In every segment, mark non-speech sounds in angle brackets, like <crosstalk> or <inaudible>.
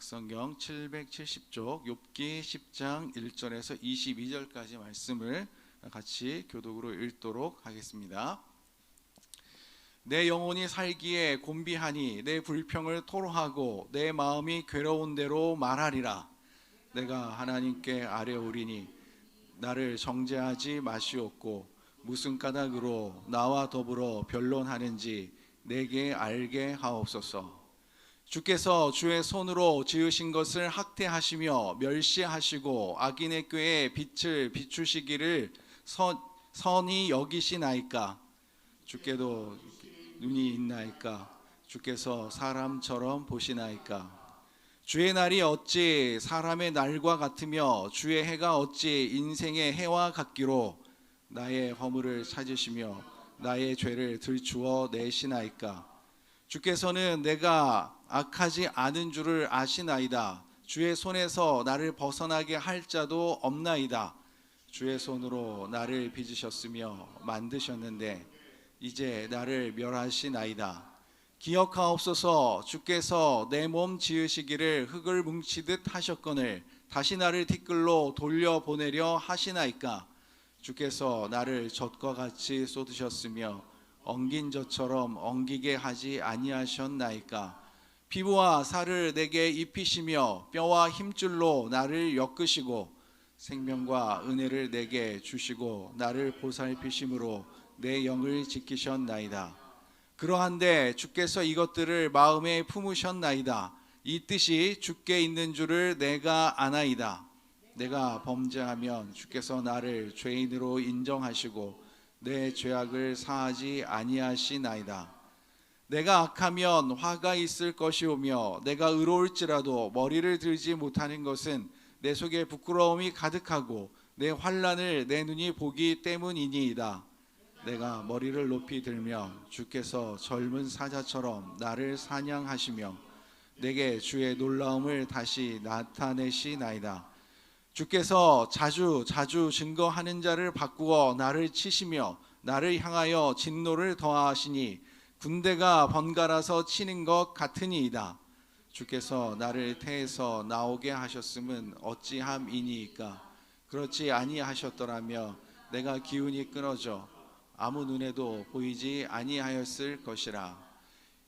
신약성경 770쪽 욥기 10장 1절에서 22절까지 말씀을 같이 교독으로 읽도록 하겠습니다. 내 영혼이 살기에 곤비하니 내 불평을 토로하고 내 마음이 괴로운 대로 말하리라. 내가 하나님께 아뢰오리니 나를 정죄하지 마시옵고 무슨 까닭으로 나와 더불어 변론하는지 내게 알게 하옵소서. 주께서 주의 손으로 지으신 것을 학대하시며 멸시하시고 악인의 꾀에 빛을 비추시기를 선, 선이 여기시나이까? 주께도 눈이 있나이까? 주께서 사람처럼 보시나이까? 주의 날이 어찌 사람의 날과 같으며 주의 해가 어찌 인생의 해와 같기로 나의 허물을 찾으시며 나의 죄를 들추어 내시나이까 주께서는 내가 악하지 않은 줄을 아시나이다. 주의 손에서 나를 벗어나게 할 자도 없나이다. 주의 손으로 나를 빚으셨으며 만드셨는데 이제 나를 멸하시나이다. 기억하옵소서 주께서 내 몸 지으시기를 흙을 뭉치듯 하셨거늘 다시 나를 티끌로 돌려 보내려 하시나이까? 주께서 나를 젖과 같이 쏟으셨으며 엉긴 젖처럼 엉기게 하지 아니하셨나이까 피부와 살을 내게 입히시며 뼈와 힘줄로 나를 엮으시고 생명과 은혜를 내게 주시고 나를 보살피심으로 내 영을 지키셨나이다. 그러한데 주께서 이것들을 마음에 품으셨나이다. 이 뜻이 주께 있는 줄을 내가 아나이다. 내가 범죄하면 주께서 나를 죄인으로 인정하시고 내 죄악을 사하지 아니하시나이다. 내가 악하면 화가 있을 것이오며 내가 의로울지라도 머리를 들지 못하는 것은 내 속에 부끄러움이 가득하고 내 환란을 내 눈이 보기 때문이니이다. 내가 머리를 높이 들면 주께서 젊은 사자처럼 나를 사냥하시며 내게 주의 놀라움을 다시 나타내시나이다. 주께서 자주 자주 증거하는 자를 바꾸어 나를 치시며 나를 향하여 진노를 더하시니 군대가 번갈아서 치는 것 같으니이다. 주께서 나를 태에서 나오게 하셨음은 어찌함이니이까? 그렇지 아니하셨더라며 내가 기운이 끊어져 아무 눈에도 보이지 아니하였을 것이라.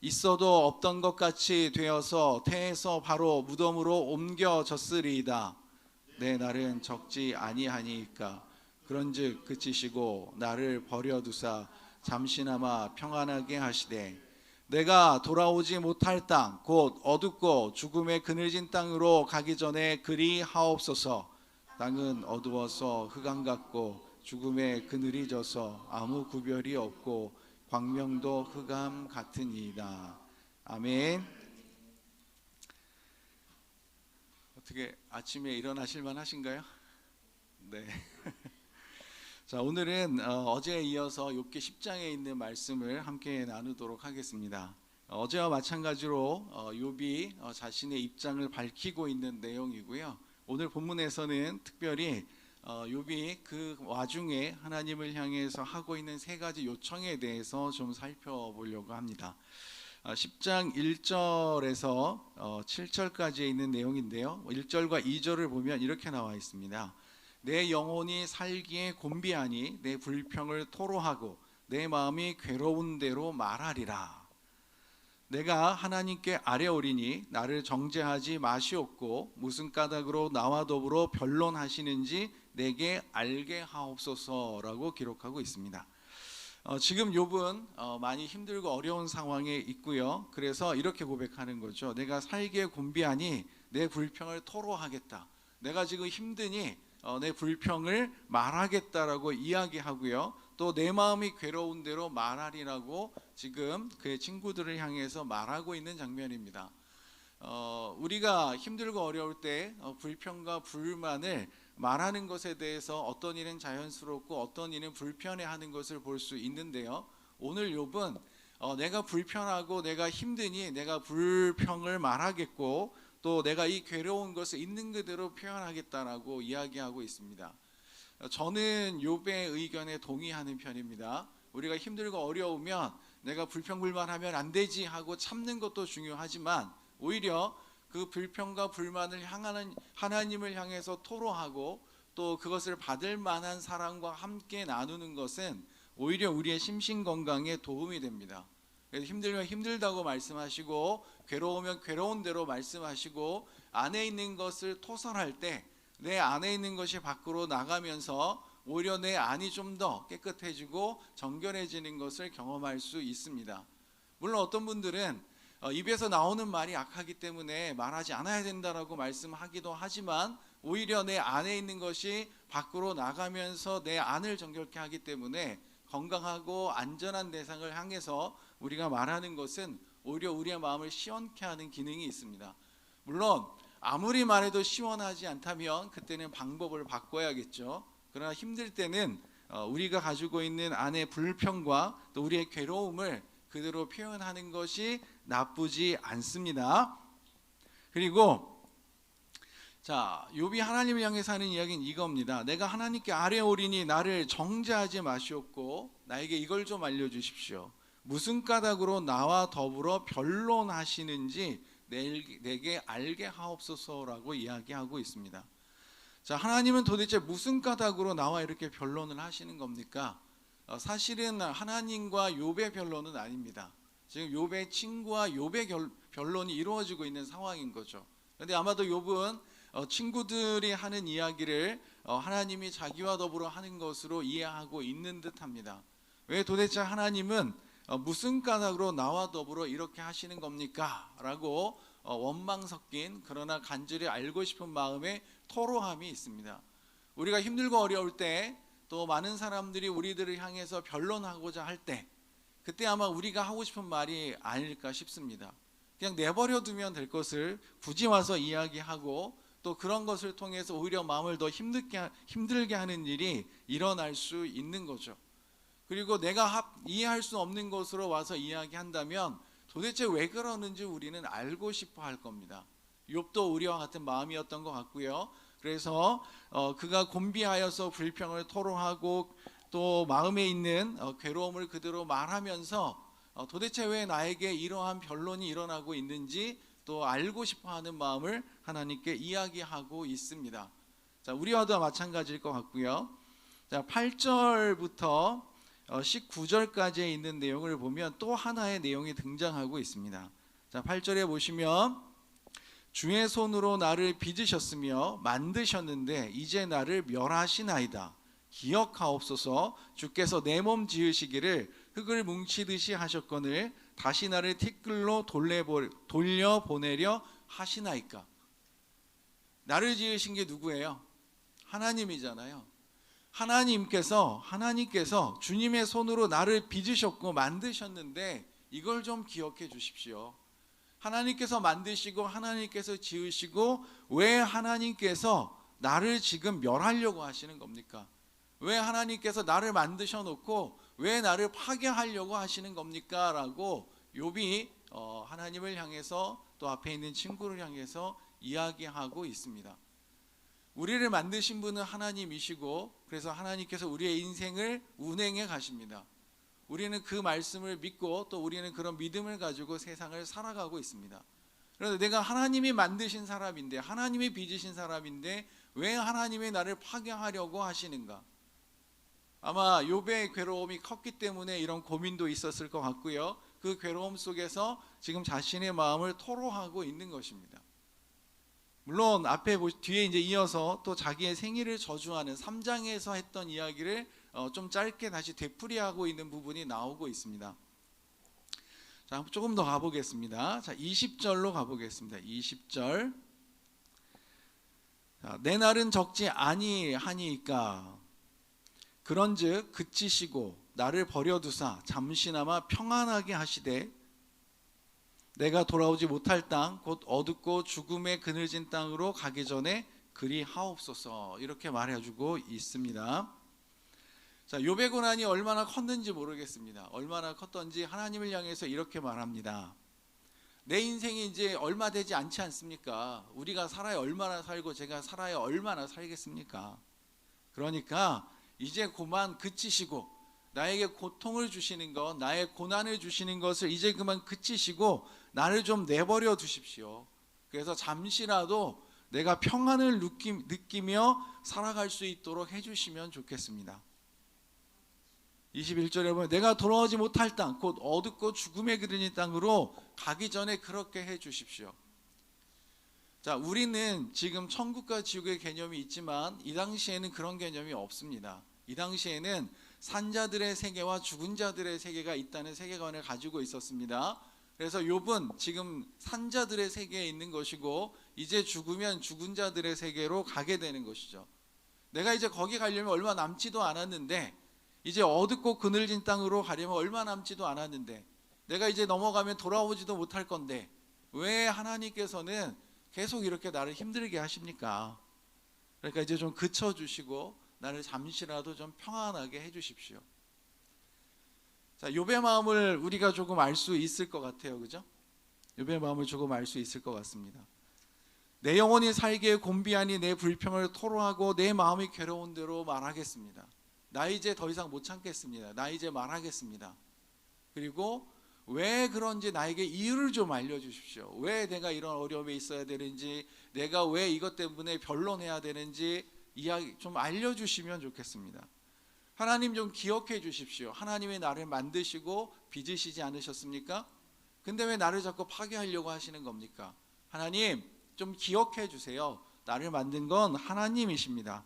있어도 없던 것 같이 되어서 태에서 바로 무덤으로 옮겨졌으리이다 내 날은 적지 아니하니까. 그런즉 그치시고 나를 버려두사 잠시나마 평안하게 하시되 내가 돌아오지 못할 땅 곧 어둡고 죽음의 그늘진 땅으로 가기 전에 그리 하옵소서. 땅은 어두워서 흑암 같고 죽음의 그늘이 져서 아무 구별이 없고 광명도 흑암 같으니이다. 아멘 어떻게 아침에 일어나실 만 하신가요? 네. <laughs> 자 오늘은 어, 어제에 이어서 욥기 10장에 있는 말씀을 함께 나누도록 하겠습니다. 어, 어제와 마찬가지로 어, 욥이 어, 자신의 입장을 밝히고 있는 내용이고요. 오늘 본문에서는 특별히 어, 욥이 그 와중에 하나님을 향해서 하고 있는 세 가지 요청에 대해서 좀 살펴보려고 합니다. 어, 10장 1절에서 어, 7절까지에 있는 내용인데요. 1절과 2절을 보면 이렇게 나와 있습니다. 내 영혼이 살기에 곤비하니 내 불평을 토로하고 내 마음이 괴로운 대로 말하리라. 내가 하나님께 아뢰오리니 나를 정죄하지 마시옵고 무슨 까닭으로 나와 더불어 변론하시는지 내게 알게 하옵소서라고 기록하고 있습니다. 어, 지금 욥은 어, 많이 힘들고 어려운 상황에 있고요. 그래서 이렇게 고백하는 거죠. 내가 살기에 곤비하니 내 불평을 토로하겠다. 내가 지금 힘드니 어, 내 불평을 말하겠다라고 이야기하고요. 또 내 마음이 괴로운 대로 말하리라고 지금 그의 친구들을 향해서 말하고 있는 장면입니다. 어, 우리가 힘들고 어려울 때 어, 불평과 불만을 말하는 것에 대해서 어떤 일은 자연스럽고 어떤 일은 불편해하는 것을 볼 수 있는데요. 오늘 욥은 어, 내가 불편하고 내가 힘드니 내가 불평을 말하겠고 또 내가 이 괴로운 것을 있는 그대로 표현하겠다라고 이야기하고 있습니다. 어, 저는 욥의 의견에 동의하는 편입니다. 우리가 힘들고 어려우면 내가 불평불만하면 안 되지 하고 참는 것도 중요하지만 오히려 그 불평과 불만을 향하는 하나님을 향해서 토로하고 또 그것을 받을 만한 사람과 함께 나누는 것은 오히려 우리의 심신 건강에 도움이 됩니다. 그래서 힘들면 힘들다고 말씀하시고 괴로우면 괴로운 대로 말씀하시고 안에 있는 것을 토설할 때 내 안에 있는 것이 밖으로 나가면서 오히려 내 안이 좀 더 깨끗해지고 정결해지는 것을 경험할 수 있습니다. 물론 어떤 분들은 어, 입에서 나오는 말이 약하기 때문에 말하지 않아야 된다라고 말씀하기도 하지만 오히려 내 안에 있는 것이 밖으로 나가면서 내 안을 정결케 하기 때문에 건강하고 안전한 대상을 향해서 우리가 말하는 것은 오히려 우리의 마음을 시원케 하는 기능이 있습니다. 물론 아무리 말해도 시원하지 않다면 그때는 방법을 바꿔야겠죠. 그러나 힘들 때는 어, 우리가 가지고 있는 안의 불평과 또 우리의 괴로움을 그대로 표현하는 것이 나쁘지 않습니다. 그리고 자, 욥이 하나님을 향해서 하는 이야기는 이겁니다. 내가 하나님께 아뢰 오리니 나를 정죄하지 마시옵고 나에게 이걸 좀 알려 주십시오. 무슨 까닭으로 나와 더불어 변론하시는지 내- 내게 알게 하옵소서라고 이야기하고 있습니다. 자, 하나님은 도대체 무슨 까닭으로 나와 이렇게 변론을 하시는 겁니까? 어, 사실은 하나님과 욥의 변론은 아닙니다. 지금 욥의 친구와 욥의 결- 변론이 이루어지고 있는 상황인 거죠. 그런데 아마도 욥은 어, 친구들이 하는 이야기를 어, 하나님이 자기와 더불어 하는 것으로 이해하고 있는 듯합니다. 왜 도대체 하나님은 어, 무슨 까닭으로 나와 더불어 이렇게 하시는 겁니까? 라고 어, 원망 섞인 그러나 간절히 알고 싶은 마음에 토로함이 있습니다. 우리가 힘들고 어려울 때 또 많은 사람들이 우리들을 향해서 변론하고자 할 때 그때 아마 우리가 하고 싶은 말이 아닐까 싶습니다. 그냥 내버려 두면 될 것을 굳이 와서 이야기하고 또 그런 것을 통해서 오히려 마음을 더 힘들게 하- 힘들게 하는 일이 일어날 수 있는 거죠. 그리고 내가 합- 이해할 수 없는 것으로 와서 이야기한다면 도대체 왜 그러는지 우리는 알고 싶어 할 겁니다. 욥도 우리와 같은 마음이었던 것 같고요. 그래서 어, 그가 곤비하여서 불평을 토로하고 또 마음에 있는 어, 괴로움을 그대로 말하면서 어, 도대체 왜 나에게 이러한 변론이 일어나고 있는지 또 알고 싶어 하는 마음을 하나님께 이야기하고 있습니다. 자, 우리와도 마찬가지일 것 같고요. 자, 8절부터 19절까지에 있는 내용을 보면 또 하나의 내용이 등장하고 있습니다. 자, 8절에 보시면 주의 손으로 나를 빚으셨으며 만드셨는데 이제 나를 멸하시나이다. 기억하옵소서 주께서 내 몸 지으시기를 흙을 뭉치듯이 하셨거늘 다시 나를 티끌로 돌려보, 돌려보내려 하시나이까. 나를 지으신 게 누구예요? 하나님이잖아요. 하나님께서 하나님께서 주님의 손으로 나를 빚으셨고 만드셨는데 이걸 좀 기억해 주십시오. 하나님께서 만드시고 하나님께서 지으시고 왜 하나님께서 나를 지금 멸하려고 하시는 겁니까? 왜 하나님께서 나를 만드셔 놓고 왜 나를 파괴하려고 하시는 겁니까? 라고 욥이 어, 하나님을 향해서 또 앞에 있는 친구를 향해서 이야기하고 있습니다. 우리를 만드신 분은 하나님이시고 그래서 하나님께서 우리의 인생을 운행해 가십니다. 우리는 그 말씀을 믿고 또 우리는 그런 믿음을 가지고 세상을 살아가고 있습니다. 그래서 내가 하나님이 만드신 사람인데 하나님이 빚으신 사람인데 왜 하나님이 나를 파괴하려고 하시는가? 아마 욥의 괴로움이 컸기 때문에 이런 고민도 있었을 것 같고요. 그 괴로움 속에서 지금 자신의 마음을 토로하고 있는 것입니다. 물론 앞에 뒤에 이제 이어서 또 자기의 생일을 저주하는 3장에서 했던 이야기를 어, 좀 짧게 다시 되풀이하고 있는 부분이 나오고 있습니다. 자, 조금 더 가보겠습니다. 자, 20절로 가보겠습니다. 20절. 자, 내 날은 적지 아니하니까 그런즉 그치시고 나를 버려두사 잠시나마 평안하게 하시되 내가 돌아오지 못할 땅 곧 어둡고 죽음의 그늘진 땅으로 가기 전에 그리 하옵소서 이렇게 말해주고 있습니다. 자, 욥의 고난이 얼마나 컸는지 모르겠습니다. 얼마나 컸던지 하나님을 향해서 이렇게 말합니다. 내 인생이 이제 얼마 되지 않지 않습니까? 우리가 살아야 얼마나 살고 제가 살아야 얼마나 살겠습니까? 그러니까 이제 그만 그치시고 나에게 고통을 주시는 것, 나의 고난을 주시는 것을 이제 그만 그치시고 나를 좀 내버려 두십시오. 그래서 잠시라도 내가 평안을 느끼, 느끼며 살아갈 수 있도록 해주시면 좋겠습니다. 21절에 보면 내가 돌아오지 못할 땅, 곧 어둡고 죽음에 그르는 땅으로 가기 전에 그렇게 해 주십시오. 자, 우리는 지금 천국과 지옥의 개념이 있지만 이 당시에는 그런 개념이 없습니다. 이 당시에는 산자들의 세계와 죽은 자들의 세계가 있다는 세계관을 가지고 있었습니다. 그래서 욥은 지금 산자들의 세계에 있는 것이고 이제 죽으면 죽은 자들의 세계로 가게 되는 것이죠. 내가 이제 거기 가려면 얼마 남지도 않았는데 이제 어둡고 그늘진 땅으로 가려면 얼마 남지도 않았는데 내가 이제 넘어가면 돌아오지도 못할 건데 왜 하나님께서는 계속 이렇게 나를 힘들게 하십니까? 그러니까 이제 좀 그쳐 주시고 나를 잠시라도 좀 평안하게 해 주십시오. 자, 욥의 마음을 우리가 조금 알 수 있을 것 같아요. 그죠? 욥의 마음을 조금 알 수 있을 것 같습니다. 내 영혼이 살기에 곤비하니 내 불평을 토로하고 내 마음이 괴로운 대로 말하겠습니다. 나 이제 더 이상 못 참겠습니다. 나 이제 말하겠습니다. 그리고 왜 그런지 나에게 이유를 좀 알려주십시오. 왜 내가 이런 어려움에 있어야 되는지, 내가 왜 이것 때문에 변론해야 되는지 이야기 좀 알려주시면 좋겠습니다. 하나님 좀 기억해 주십시오. 하나님의 나를 만드시고 빚으시지 않으셨습니까? 근데 왜 나를 자꾸 파괴하려고 하시는 겁니까? 하나님 좀 기억해 주세요. 나를 만든 건 하나님이십니다.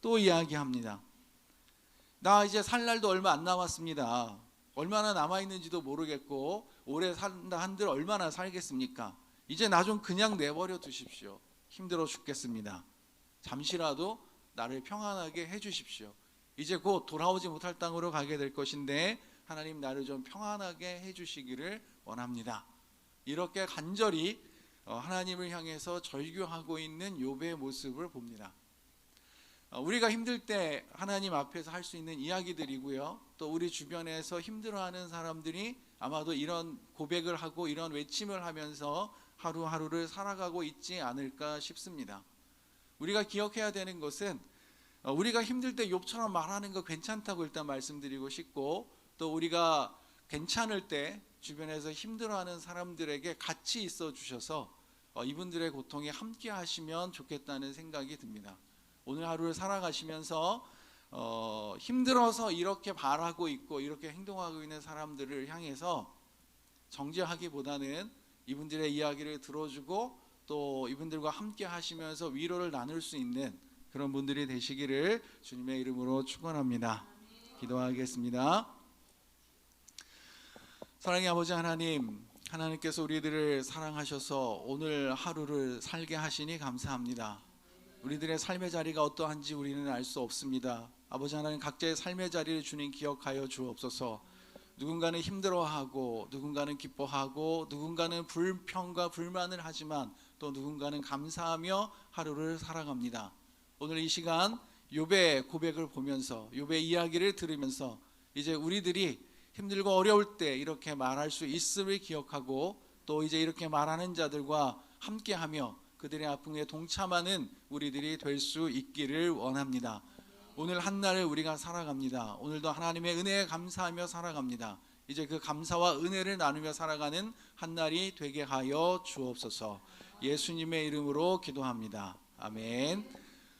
또 이야기합니다. 나 이제 살 날도 얼마 안 남았습니다. 얼마나 남아 있는지도 모르겠고 오래 산다 한들 얼마나 살겠습니까? 이제 나 좀 그냥 내버려 두십시오. 힘들어 죽겠습니다. 잠시라도 나를 평안하게 해 주십시오. 이제 곧 돌아오지 못할 땅으로 가게 될 것인데 하나님 나를 좀 평안하게 해 주시기를 원합니다. 이렇게 간절히 어, 하나님을 향해서 절규하고 있는 욥의 모습을 봅니다. 어, 우리가 힘들 때 하나님 앞에서 할 수 있는 이야기들이고요. 또 우리 주변에서 힘들어하는 사람들이 아마도 이런 고백을 하고 이런 외침을 하면서 하루하루를 살아가고 있지 않을까 싶습니다. 우리가 기억해야 되는 것은 어, 우리가 힘들 때 욥처럼 말하는 거 괜찮다고 일단 말씀드리고 싶고 또 우리가 괜찮을 때 주변에서 힘들어하는 사람들에게 같이 있어 주셔서 어, 이분들의 고통에 함께 하시면 좋겠다는 생각이 듭니다. 오늘 하루를 살아가시면서 어, 힘들어서 이렇게 말하고 있고 이렇게 행동하고 있는 사람들을 향해서 정죄하기보다는 이분들의 이야기를 들어주고 또 이분들과 함께 하시면서 위로를 나눌 수 있는 그런 분들이 되시기를 주님의 이름으로 축원합니다. 기도하겠습니다. 사랑의 아버지 하나님, 하나님께서 우리들을 사랑하셔서 오늘 하루를 살게 하시니 감사합니다. 우리들의 삶의 자리가 어떠한지 우리는 알 수 없습니다. 아버지 하나님 각자의 삶의 자리를 주님 기억하여 주옵소서. 누군가는 힘들어하고 누군가는 기뻐하고 누군가는 불평과 불만을 하지만 또 누군가는 감사하며 하루를 살아갑니다. 오늘 이 시간 욥의 고백을 보면서 욥의 이야기를 들으면서 이제 우리들이 힘들고 어려울 때 이렇게 말할 수 있음을 기억하고 또 이제 이렇게 말하는 자들과 함께하며 그들의 아픔에 동참하는 우리들이 될 수 있기를 원합니다. 오늘 한 날을 우리가 살아갑니다. 오늘도 하나님의 은혜에 감사하며 살아갑니다. 이제 그 감사와 은혜를 나누며 살아가는 한 날이 되게 하여 주옵소서. 예수님의 이름으로 기도합니다. 아멘.